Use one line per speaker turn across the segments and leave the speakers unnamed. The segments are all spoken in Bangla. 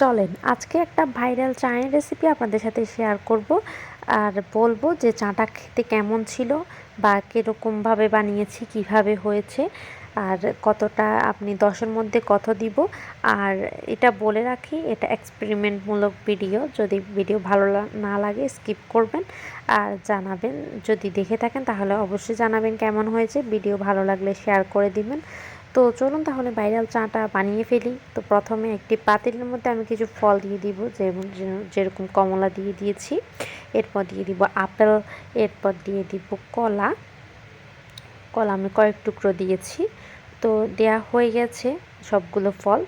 চলেন, আজকে একটা ভাইরাল চায়ের রেসিপি আপনাদের সাথে শেয়ার করব। আর বলব যে চাটা খেতে কেমন ছিল, বা কীরকমভাবে বানিয়েছি, কীভাবে হয়েছে, আর কতটা আপনি দশের মধ্যে কত দিব। আর এটা বলে রাখি, এটা এক্সপেরিমেন্টমূলক ভিডিও যদি ভিডিও ভালো না লাগে স্কিপ করবেন। আর জানাবেন, যদি দেখে থাকেন, তাহলে অবশ্যই জানাবেন কেমন হয়েছে। ভিডিও ভালো লাগলে শেয়ার করে দিবেন। তো চলুন তাহলে ভাইরাল চাটা বানিয়ে ফেলি। তো প্রথমে একটি পাতিলের মধ্যে আমি কিছু ফল দিয়ে দিব, যেমন যেরকম কমলা দিয়ে দিয়েছি। এরপর দিয়ে দিব আপেল, এরপর দিয়ে দিব কলা। কলা আমি কয়েক টুকরো দিয়েছি। তো দেয়া হয়ে গেছে সবগুলো ফল।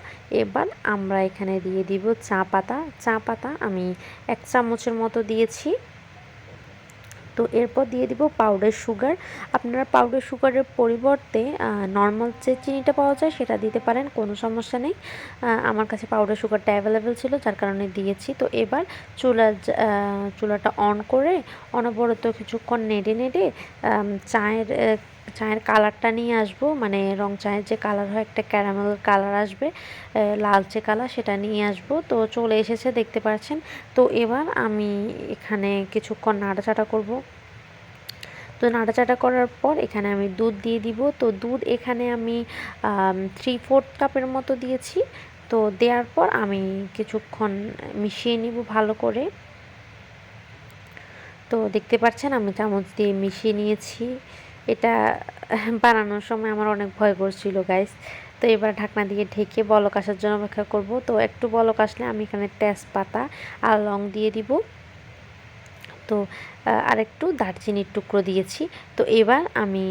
এবার আমরা এখানে দিয়ে দিব চা পাতা। চা পাতা আমি এক চামচের মতো দিয়েছি। তো এরপর দিয়ে দিব পাউডার সুগার আপনারা পাউডার সুগারের পরিবর্তে নর্মাল যে চিনিটা পাওয়া যায় সেটা দিতে পারেন, কোনো সমস্যা নেই। আমার কাছে পাউডার সুগারটা অ্যাভেলেবেল ছিল, যার কারণে দিয়েছি। তো এবার চুলা চুলাটা অন করে অনবরত কিছুক্ষণ নেড়ে নেড়ে চায়ের চায়ের কালারটা নিয়ে আসব। মানে রং চায়ের যে কালার হয়, একটা ক্যারামেল কালার আসবে লালচে কালার সেটা নিয়ে আসব। তো চলে এসেছে, দেখতে পাচ্ছেন। তো এবার আমি এখানে কিছুক্ষণ নাড়াচাড়া করব। তো নাড়াচাড়া করার পর এখানে আমি দুধ দিয়ে দিব। তো দুধ এখানে আমি থ্রি ফোর্থ কাপের মতো দিয়েছি। তো দেওয়ার পর আমি কিছুক্ষণ মিশিয়ে নিব ভালো করে। তো দেখতে পাচ্ছেন, আমি চামচ দিয়ে মিশিয়ে নিয়েছি। এটা বানানোর সময় আমার অনেক ভয় করছিল গাইস তো এবার ঢাকনা দিয়ে ঢেকে বলক আসার জন্য অপেক্ষা করব। তো একটু বলক আসলে আমি এখানে তেজপাতা আর লং দিয়ে দিব। তো আর একটু দারচিনির টুকরো দিয়েছি। তো এবার আমি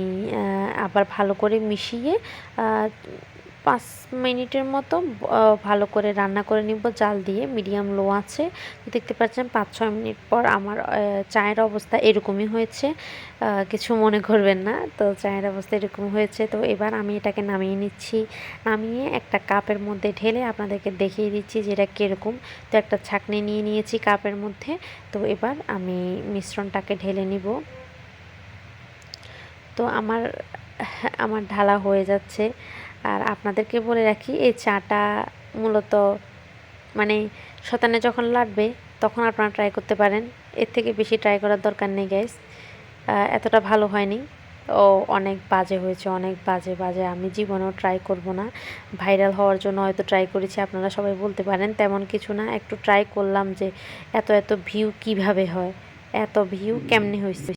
আবার ভালো করে মিশিয়ে পাঁচ মিনিটের মতো ভালো করে রান্না করে নিব। জাল দিয়ে মিডিয়াম লো আছে। দেখতে পাচ্ছেন পাঁচ ছয় মিনিট পর আমার চায়ের অবস্থা এরকমই হয়েছে। কিছু মনে করবেন না, তো চায়ের অবস্থা এরকম হয়েছে। তো এবার আমি এটাকে নামিয়ে নিচ্ছি। নামিয়ে একটা কাপের মধ্যে ঢেলে আপনাদেরকে দেখিয়ে দিচ্ছি যে এটা কীরকম। তো একটা ছাকনি নিয়ে নিয়েছি কাপের মধ্যে। তো এবার আমি মিশ্রণটাকে ঢেলে নিব। তো আমার আমার ঢালা হয়ে যাচ্ছে। আর আপনাদেরকে বলে রাখি, এই চাটা মূলত মানে শতানে যখন লাগবে তখন আপনারা ট্রাই করতে পারেন। এর থেকে বেশি ট্রাই করার দরকার নেই গ্যাস এতটা ভালো হয়নি। ও অনেক বাজে হয়েছে, অনেক বাজে বাজে। আমি জীবনেও ট্রাই করব না। ভাইরাল হওয়ার জন্য হয়তো ট্রাই করেছি, আপনারা সবাই বলতে পারেন। তেমন কিছু না, একটু ট্রাই করলাম যে এত এত ভিউ কীভাবে হয়, এত ভিউ কেমনি হয়েছে।